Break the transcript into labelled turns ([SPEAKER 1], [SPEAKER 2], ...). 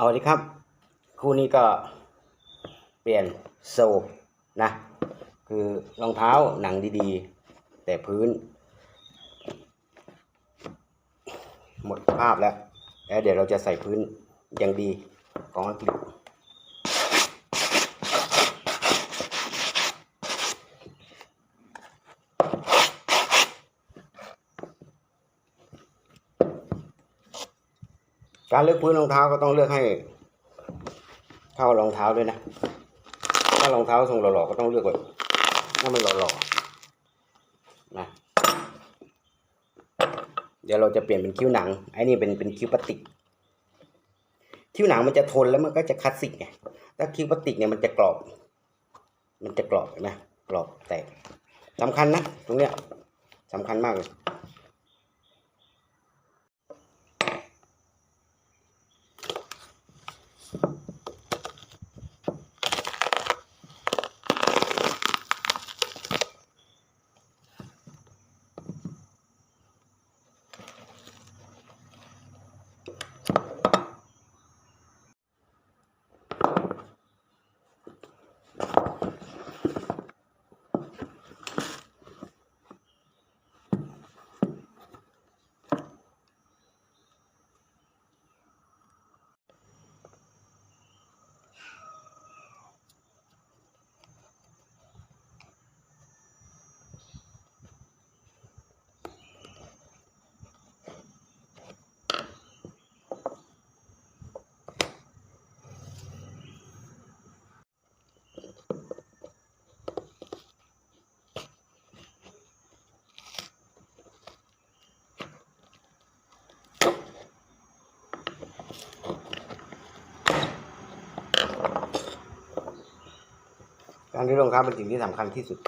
[SPEAKER 1] เอาดีครับ คู่นี้ก็เปลี่ยนโซนะ คือรองเท้าหนังดีๆ แต่พื้น หมดภาพแล้วแล้วเดี๋ยวเราจะใส่พื้นอย่างดีของอังกฤษ การเลือกพื้นรองเท้าก็ต้องเลือกให้เข้ารองเท้าด้วยนะ ถ้ารองเท้าทรงหล่อๆก็ต้องเลือกแบบถ้ามันหล่อๆนะเดี๋ยวเราจะเปลี่ยนเป็นคิ้วหนังไอ้นี่เป็นเป็นคิ้วพลาสติก คิ้วหนังมันจะทนแล้วมันก็จะคลาสสิกไงถ้าคิ้วพลาสติกเนี่ยมันจะกรอบ มันจะกรอบเห็นไหมกรอบแตกสำคัญนะตรงเนี้ยสำคัญมากเลย การเลืองเท้าเป็นสิ่งที่สำคัญที่สุด